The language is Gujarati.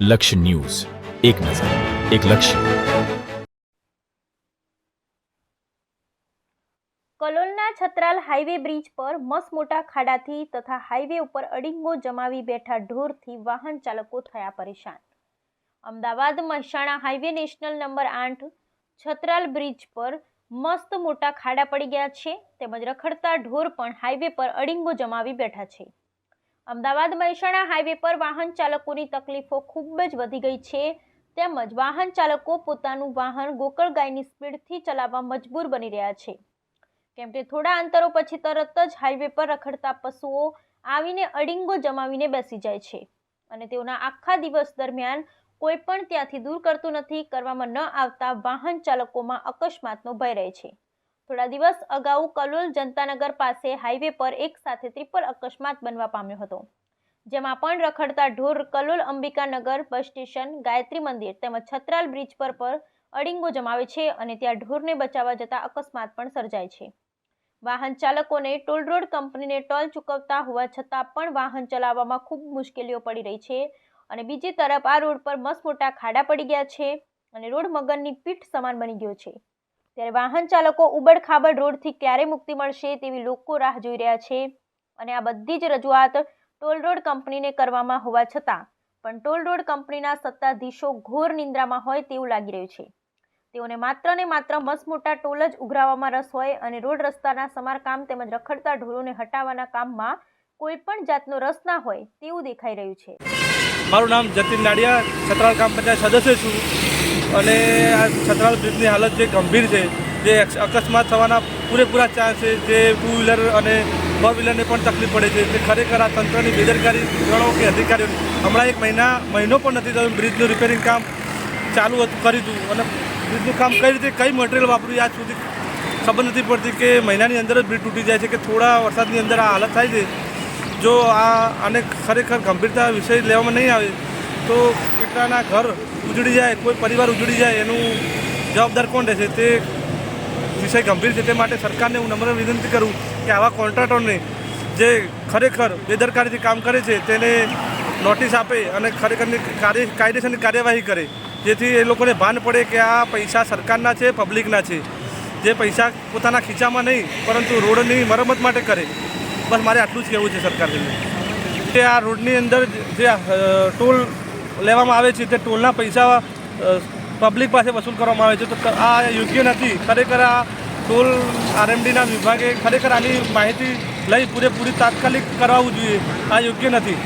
લક્ષ્ય ન્યૂઝ. એક નજર, એક લક્ષ્ય. કલોલના છત્રાલ હાઈવે બ્રિજ પર મસમોટા ખાડાથી તથા હાઈવે ઉપર અડિંગો જમાવી બેઠા ઢોરથી વાહન ચાલકો થયા પરેશાન. Ahmedabad Mehsana highway national number આઠ છત્રાલ બ્રિજ પર મસ્ત મોટા ખાડા પડી ગયા છે તેમજ રખડતા ઢોર પણ હાઈવે પર અડિંગો જમાવી બેઠા છે. અમદાવાદ મહેસાણા હાઈવે પર વાહન ચાલકોની તકલીફો ખૂબ જ વધી ગઈ છે. તેમજ વાહન ચાલકો પોતાનું વાહન ગોકળ ગાયની સ્પીડથી ચલાવવા મજબૂર બની રહ્યા છે. કેમ કે થોડા અંતરો પછી તરત જ હાઈવે પર રખડતા પશુઓ આવીને અડિંગો જમાવીને બેસી જાય છે અને તેઓના આખા દિવસ દરમિયાન કોઈ પણ ત્યાંથી દૂર કરતું નથી, કરવામાં ન આવતા વાહન ચાલકોમાં અકસ્માતનો ભય રહે છે. થોડા દિવસ અગાઉ કલોલ જનતાનગર પાસે હાઈવે પર એક સાથે ત્રિપલ અકસ્માત બનવા પામ્યો હતો, જેમાં પણ રખડતા ઢોર કલોલ અંબિકાનગર બસ સ્ટેશન, ગાયત્રી મંદિર તેમજ છત્રાલ બ્રિજ પર પર અડિંગો જમાવે છે અને ત્યાં ઢોરને બચાવવા જતા અકસ્માત પણ સર્જાય છે. વાહન ચાલકોને ટોલ રોડ કંપનીને ટોલ ચૂકવતા હોવા છતાં પણ વાહન ચલાવવામાં ખૂબ મુશ્કેલીઓ પડી રહી છે અને બીજી તરફ આ રોડ પર મસમોટા ખાડા પડી ગયા છે અને રોડ મગનની પીઠ સમાન બની ગયો છે. ત્યારે વાહન ચાલકો ઉબડ રોડથી ક્યારે મુક્તિ મળશે તેવી લોકો રાહ જોઈ રહ્યા છે. અને આ બધી જ રજૂઆત ટોલ રોડ કંપનીને કરવામાં હોવા છતાં પણ ટોલ રોડ કંપનીના સત્તાધીશો ઘોર નિંદ્રામાં હોય તેવું લાગી રહ્યું છે. તેઓને માત્ર ને માત્ર મસમોટા ટોલ જ ઉઘરાવવામાં રસ હોય અને રોડ રસ્તાના સમારકામ તેમજ રખડતા ઢોરોને હટાવવાના કામમાં કોઈ પણ જાતનો રસ ના હોય તેવું દેખાઈ રહ્યું છે. મારું નામ જતીન નાડિયા છત્રાલ ગ્રામ પંચાયત સદસ્ય છું. અને આ છત્રાલ બ્રિજની હાલત જે ગંભીર છે, જે અકસ્માત થવાના પૂરેપૂરા ચાન્સ છે, જે ટુ વ્હીલર અને ફોર વ્હીલરને પણ તકલીફ પડે છે. તે ખરેખર આ તંત્રની બેદરકારી ગણો કે અધિકારીઓ હમણાં એક મહિના, મહિનો પણ નથી થયો બ્રિજનું રિપેરિંગ કામ ચાલુ હતું કરી દીધું અને બ્રિજનું કામ કઈ રીતે, કઈ મટીરિયલ વાપર્યું આજ સુધી ખબર નથી પડતી કે મહિનાની અંદર જ બ્રિજ તૂટી જાય છે કે થોડા વરસાદની અંદર આ હાલત થાય છે. જો આ, આને ખરેખર ગંભીરતા વિષય લેવામાં નહીં આવે તો કેટલાના ઘર ઉજળી જાય, કોઈ પરિવાર ઉજળી જાય, એનું જવાબદાર કોણ રહેશે? તે વિષય ગંભીર છે. તે માટે સરકારને હું નમ્ર વિનંતી કરું કે આવા કોન્ટ્રાક્ટરને જે ખરેખર બેદરકારીથી કામ કરે છે, તેને નોટિસ આપે અને ખરેખરની કાર્ય, કાયદેસરની કાર્યવાહી કરે, જેથી એ લોકોને ભાન પડે કે આ પૈસા સરકારના છે, પબ્લિકના છે. જે પૈસા પોતાના ખીચામાં નહીં, પરંતુ રોડની મરમત માટે કરે. બસ મારે આટલું જ કહેવું છે સરકારને. કે આ રોડની અંદર જે ટોલ લેવામાં આવે છે તે ટોલના પૈસા પબ્લિક પાસે વસૂલ કરવામાં આવે છે. તો આ યોગ્ય નથી. ખરેખર આ ટોલ આરએમડીના વિભાગે ખરેખર આની માહિતી લઈ પૂરેપૂરી તાત્કાલિક કરાવવું જોઈએ. આ યોગ્ય નથી.